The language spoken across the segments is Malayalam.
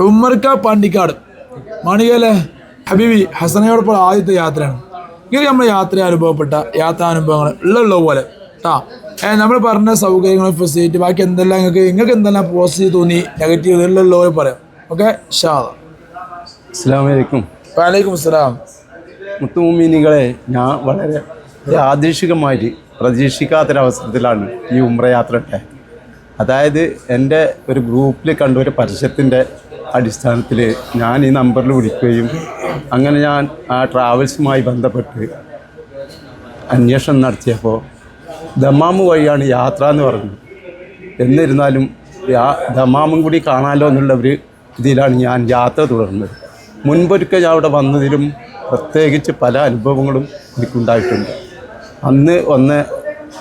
ഉമ്മർക്ക പാണ്ടിക്കാട്. മാണികയിലെ ഹബീബി ഹസനയോടൊപ്പം ആദ്യത്തെ യാത്രയാണ്. ഇങ്ങനെ നമ്മൾ യാത്ര അനുഭവപ്പെട്ട യാത്രാനുഭവങ്ങൾ ഉള്ള പോലെ. ആ നമ്മൾ പറഞ്ഞ സൗകര്യങ്ങൾ ഫെസിലിറ്റി ബാക്കി എന്തെല്ലാം നിങ്ങൾക്ക് നിങ്ങൾക്ക് എന്തെല്ലാം പോസിറ്റീവ് തോന്നി നെഗറ്റീവ് ഉള്ള പോലെ പറയാം. ഓക്കെ? ഷാദ അസ്സാം വലൈക്കും അസ്സലാം. മുത്തുമീനികളെ ഞാൻ വളരെ ആദേശികമായിട്ട് പ്രതീക്ഷിക്കാത്തൊരവസരത്തിലാണ് ഈ ഉമ്രയാത്ര ഉണ്ടായത്. അതായത് എന്റെ ഒരു ഗ്രൂപ്പിൽ കണ്ട ഒരു പരസ്യത്തിന്റെ അടിസ്ഥാനത്തിൽ ഞാൻ ഈ നമ്പറിൽ വിളിക്കുകയും അങ്ങനെ ഞാൻ ആ ട്രാവൽസുമായി ബന്ധപ്പെട്ട് അന്വേഷണം നടത്തിയപ്പോൾ ദമാമ് വഴിയാണ് യാത്ര എന്ന് പറഞ്ഞു. എന്നിരുന്നാലും ആ ദമാമും കൂടി കാണാമല്ലോ എന്നുള്ള ഒരു ഇതിലാണ് ഞാൻ യാത്ര തുടർന്നത്. മുൻപൊരിക്കൽ ഞാൻ അവിടെ വന്നതിലും പ്രത്യേകിച്ച് പല അനുഭവങ്ങളും എനിക്കുണ്ടായിട്ടുണ്ട്. അന്ന് വന്ന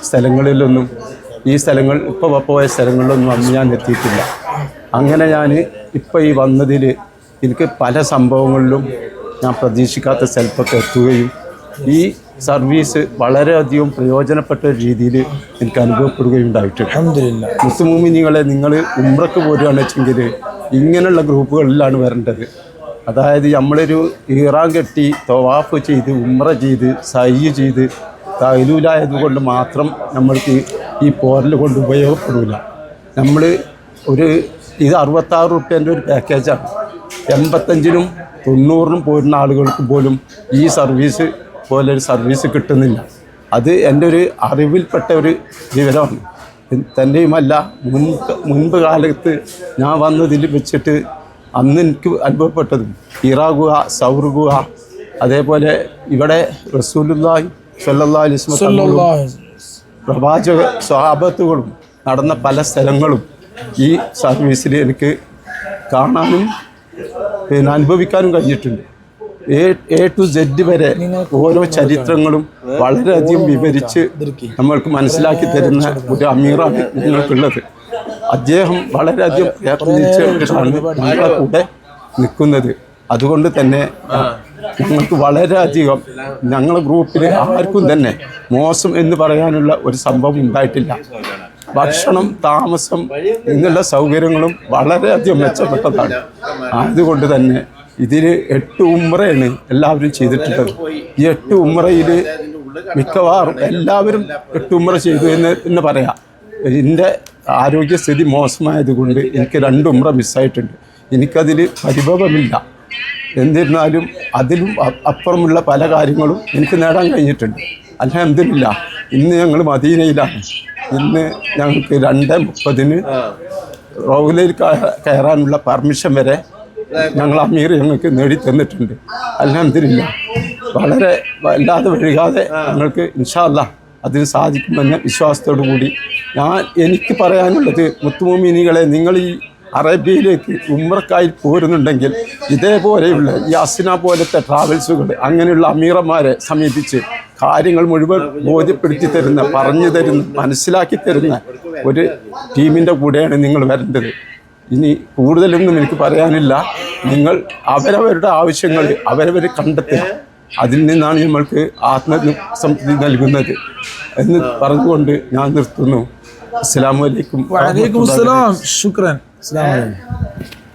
സ്ഥലങ്ങളിലൊന്നും ഈ സ്ഥലങ്ങൾ ഇപ്പോൾ പോയ സ്ഥലങ്ങളിലൊന്നും അന്ന് ഞാൻ എത്തിയിട്ടില്ല. അങ്ങനെ ഞാൻ ഇപ്പോൾ ഈ വന്നതിൽ എനിക്ക് പല സംഭവങ്ങളിലും ഞാൻ പ്രതീക്ഷിക്കാത്ത സ്ഥലത്തൊക്കെ എത്തുകയും ഈ സർവീസ് വളരെയധികം പ്രയോജനപ്പെട്ട രീതിയിൽ എനിക്ക് അനുഭവപ്പെടുകയുണ്ടായിട്ടുണ്ട് ഉണ്ടായിട്ടുണ്ട്. മുസ്ലിമീനികളെ നിങ്ങൾ ഉമ്രക്ക് പോരുകയാണെന്ന് വെച്ചെങ്കിൽ ഇങ്ങനെയുള്ള ഗ്രൂപ്പുകളിലാണ് വരേണ്ടത്. അതായത് നമ്മളൊരു ഈറാൻ കെട്ടി തൊവാഫ് ചെയ്ത് ഉമ്ര ചെയ്ത് സൈ ചെയ്ത് തൈലൂലായത് കൊണ്ട് മാത്രം നമ്മൾക്ക് ഈ പോരൽ കൊണ്ട് ഉപയോഗപ്പെടില്ല നമ്മൾ ഒരു ഇത് അറുപത്താറ് റുപ്യേന്റെ ഒരു പാക്കേജാണ് എൺപത്തഞ്ചിനും തൊണ്ണൂറിനും പോരുന്ന ആളുകൾക്ക് പോലും ഈ സർവീസ് പോലെ ഒരു സർവീസ് കിട്ടുന്നില്ല. അത് എന്റെ ഒരു അറിവിൽപ്പെട്ട ഒരു വിവരമാണ്. തന്നെയുമല്ല മുൻ മുൻപ് കാലത്ത് ഞാൻ വന്നതിൽ വെച്ചിട്ട് അന്ന് എനിക്ക് അനുഭവപ്പെട്ടതും ഇറാഗുഹ സൗറുഗുഹ അതേപോലെ ഇവിടെ റസൂലുല്ലാഹി സല്ലാസ്മ പ്രവാചക സ്വാപത്തുകളും നടന്ന പല സ്ഥലങ്ങളും ഈ സർവീസിൽ എനിക്ക് കാണാനും പിന്നെ അനുഭവിക്കാനും കഴിഞ്ഞിട്ടുണ്ട്. എ ടു സെഡ് വരെ ഓരോ ചരിത്രങ്ങളും വളരെയധികം വിവരിച്ച് നമ്മൾക്ക് മനസ്സിലാക്കി തരുന്ന ഒരു അമീറാണ് ഞങ്ങൾക്കുള്ളത് അദ്ദേഹം വളരെയധികം പ്രയത്നിച്ചിട്ടാണ് ഞങ്ങളെ കൂടെ നിൽക്കുന്നത്. അതുകൊണ്ട് തന്നെ ഞങ്ങൾക്ക് വളരെയധികം ഞങ്ങളുടെ ഗ്രൂപ്പിൽ ആർക്കും തന്നെ മോശം എന്ന് പറയാനുള്ള ഒരു സംഭവം ഉണ്ടായിട്ടില്ല. ഭക്ഷണം താമസം ഇങ്ങനെയുള്ള സൗകര്യങ്ങളും വളരെയധികം മെച്ചപ്പെട്ടതാണ്. അതുകൊണ്ട് തന്നെ ഇതിൽ എട്ട് ഉമ്രയാണ് എല്ലാവരും ചെയ്തിട്ടുള്ളത്. ഈ എട്ട് ഉമ്രയിൽ മിക്കവാറും എല്ലാവരും എട്ട് ഉമ്ര ചെയ്തു എന്ന് തന്നെ പറയാം. എന്റെ ആരോഗ്യസ്ഥിതി മോശമായതുകൊണ്ട് എനിക്ക് രണ്ട് ഉമ്ര മിസ്സായിട്ടുണ്ട്. എനിക്കതിൽ പരിഭവമില്ല. എന്നിരുന്നാലും അതിലും അപ്പുറമുള്ള പല കാര്യങ്ങളും എനിക്ക് നേടാൻ കഴിഞ്ഞിട്ടുണ്ട്. അലഹമില്ല ഇന്ന് ഞങ്ങൾ മദീനയിലാണ്. ഇന്ന് ഞങ്ങൾക്ക് രണ്ട് മുപ്പതിന് റൗലയിൽ കയറാനുള്ള പെർമിഷൻ വരെ ഞങ്ങൾ അമീർ ഞങ്ങൾക്ക് നേടി തന്നിട്ടുണ്ട്. അല്ലാതിരില്ല വളരെ വല്ലാതെ വഴുകാതെ ഞങ്ങൾക്ക് ഇൻഷാല്ല അതിന് സാധിക്കുമെന്ന വിശ്വാസത്തോടു കൂടി ഞാൻ എനിക്ക് പറയാനുള്ളത് മുത്തുമോമിനികളെ നിങ്ങൾ ഈ അറേബ്യയിലേക്ക് ഉമ്രക്കായി പോരുന്നുണ്ടെങ്കിൽ ഇതേപോലെയുള്ള ഈ അസിന പോലത്തെ ട്രാവൽസുകൾ അങ്ങനെയുള്ള അമീറന്മാരെ സമീപിച്ച് കാര്യങ്ങൾ മുഴുവൻ ബോധ്യപ്പെടുത്തി തരുന്ന പറഞ്ഞു തരുന്ന മനസ്സിലാക്കി തരുന്ന ഒരു ടീമിന്റെ കൂടെയാണ് നിങ്ങൾ വരേണ്ടത്. ഇനി കൂടുതലൊന്നും എനിക്ക് പറയാനില്ല. നിങ്ങൾ അവരവരുടെ ആവശ്യങ്ങൾ അവരവർ കണ്ടെത്തുക. അതിൽ നിന്നാണ് നമ്മൾക്ക് ആത്മസംതൃപ്തി നൽകുന്നത് എന്ന് പറഞ്ഞുകൊണ്ട് ഞാൻ നിർത്തുന്നു. അസ്സാം വലൈക്കും വലൈക്കും ശുക്രൻ. അലൈക്കും.